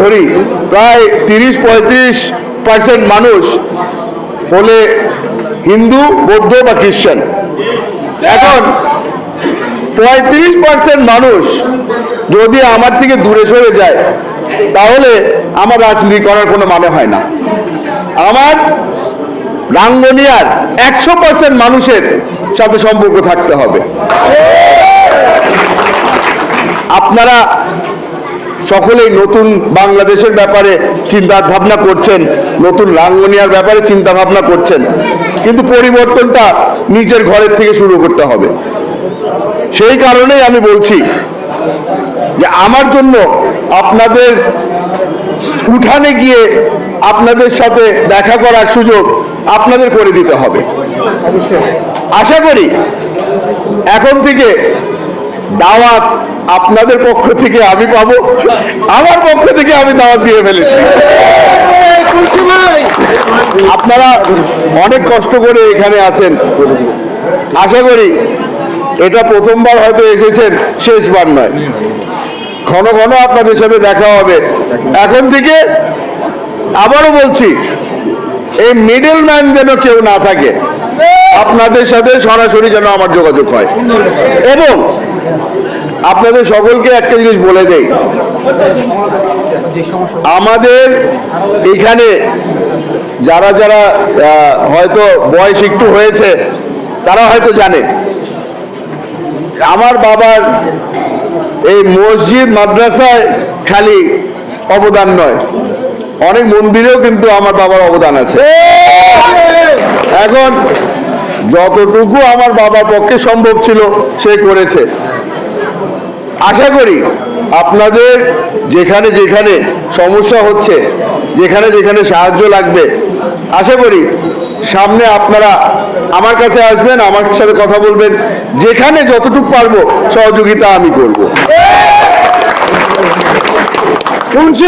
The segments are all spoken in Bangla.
ধরি, প্রায় তিরিশ পঁয়ত্রিশ পার্সেন্ট মানুষ হলে হিন্দু, বৌদ্ধ বা খ্রিস্টান। এখন পঁয়ত্রিশ পার্সেন্ট মানুষ যদি আমার থেকে দূরে সরে যায়, তাহলে আমার রাজনীতি করার কোনো মানে হয় না। আমার রাঙ্গনিয়ার একশো পার্সেন্ট মানুষের সাথে সম্পর্ক থাকতে হবে। আপনারা সকলেই নতুন বাংলাদেশের ব্যাপারে চিন্তা ভাবনা করছেন, নতুন রাঙ্গনিয়ার ব্যাপারে চিন্তা ভাবনা করছেন। কিন্তু পরিবর্তনটা নিজের ঘরের থেকে শুরু করতে হবে। সেই কারণেই আমি বলছি যে আমার জন্য আপনাদের উঠানে গিয়ে আপনাদের সাথে দেখা করার সুযোগ আপনাদের করে দিতে হবে। আশা করি এখন থেকে দাওয়াত আপনাদের পক্ষ থেকে আমি পাবো। আমার পক্ষ থেকে আমি দাওয়াত দিয়ে ফেলেছি। আপনারা অনেক কষ্ট করে এখানে আছেন। আশা করি এটা প্রথমবার হয়তো এসেছেন, শেষবার নয়। ঘন ঘন আপনাদের সাথে দেখা হবে। এখন থেকে আবারও বলছি, এই মিডল ম্যান যেন কেউ না থাকে, আপনাদের সাথে সরাসরি যেন আমার যোগাযোগ হয়। এবং আপনাদের সকলকে একটা জিনিস বলে দেই। আমাদের এখানে যারা যারা হয়তো বয়স একটু হয়েছে তারা হয়তো জানে। আমার বাবার এই মসজিদ মাদ্রাসায় খালি অবদান নয়। অনেক মন্দিরেও কিন্তু আমার বাবার অবদান আছে। এখন যতটুকু আমার বাবার পক্ষে সম্ভব ছিল সে করেছে। আশা করি আপনাদের যেখানে যেখানে সমস্যা হচ্ছে যেখানে যেখানে সাহায্য লাগবে আশা করি সামনে আপনারা আমার কাছে আসবেন আমার সাথে কথা বলবেন যেখানে যতটুকু পারব সহযোগিতা আমি করব।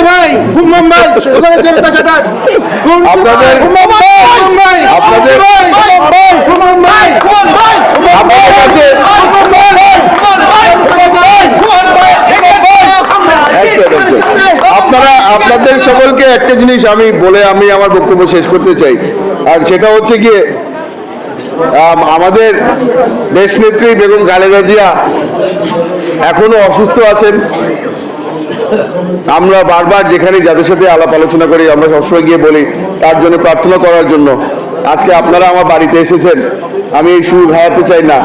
ভাই আপনাদের আপনাদের কাছে একদম, একদম। আপনারা আপনাদের সকলকে একটা জিনিস আমি বলে আমি আমার বক্তব্য শেষ করতে চাই। আর সেটা হচ্ছে গিয়ে আমাদের দেশ নেত্রী বেগম খালেদা জিয়া এখনও অসুস্থ আছেন। আমরা বারবার যেখানে যাদের সাথে আলাপ আলোচনা করি, আমরা সবসময় গিয়ে বলি, তার জন্য প্রার্থনা করার জন্য। আজকে আপনারা আমার বাড়িতে এসেছেন, আমি এই সুর হারাতে চাই না।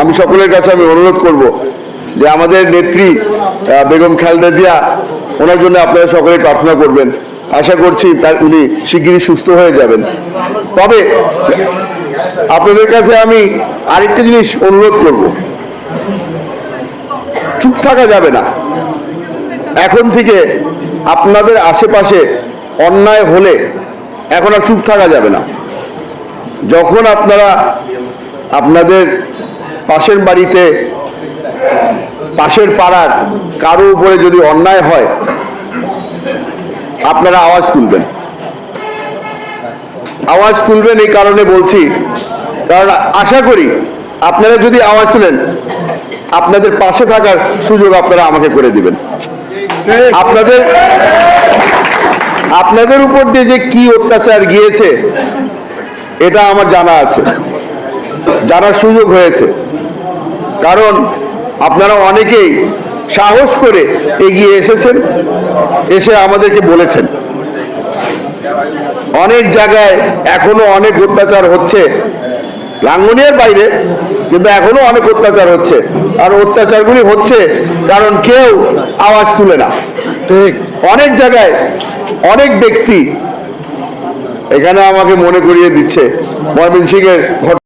আমি সকলের কাছে আমি অনুরোধ করব যে আমাদের নেত্রী বেগম খালেদা জিয়া, ওনার জন্য আপনারা সকলে প্রার্থনা করবেন। আশা করছি তার উনি শিগগিরই সুস্থ হয়ে যাবেন। তবে আপনাদের কাছে আমি আরেকটা জিনিস অনুরোধ করব। চুপ থাকা যাবে না। এখন থেকে আপনাদের আশেপাশে অন্যায় হলে এখন আর চুপ থাকা যাবে না। যখন আপনারা আপনাদের পাশের বাড়িতে, পাশের পাড়ার কারও উপরে যদি অন্যায় হয় আপনারা আওয়াজ তুলবেন। আওয়াজ তুলবেন এই কারণে বলছি, কারণ আশা করি আপনারা যদি আওয়াজ তুলেন, আপনাদের পাশে থাকার সুযোগ আপনারা আমাকে করে দিবেন। আপনাদের আপনাদের উপর দিয়ে যে কি অত্যাচার গিয়েছে, এটা আমার জানা আছে, জানার সুযোগ হয়েছে। কারণ আপনারা অনেকেই সাহস করে এগিয়ে এসেছেন এসে আমাদেরকে বলেছেন। অনেক জায়গায় এখনও অনেক অত্যাচার হচ্ছে রাঙ্গুনিয়ার বাইরে কিন্তু এখনও অনেক অত্যাচার হচ্ছে। আর অত্যাচারগুলি হচ্ছে কারণ কেউ আওয়াজ তুলে না। ঠিক। অনেক জায়গায় অনেক ব্যক্তি এখানে আমাকে মনে করিয়ে দিচ্ছে ময়মনসিংহের ঘটনা।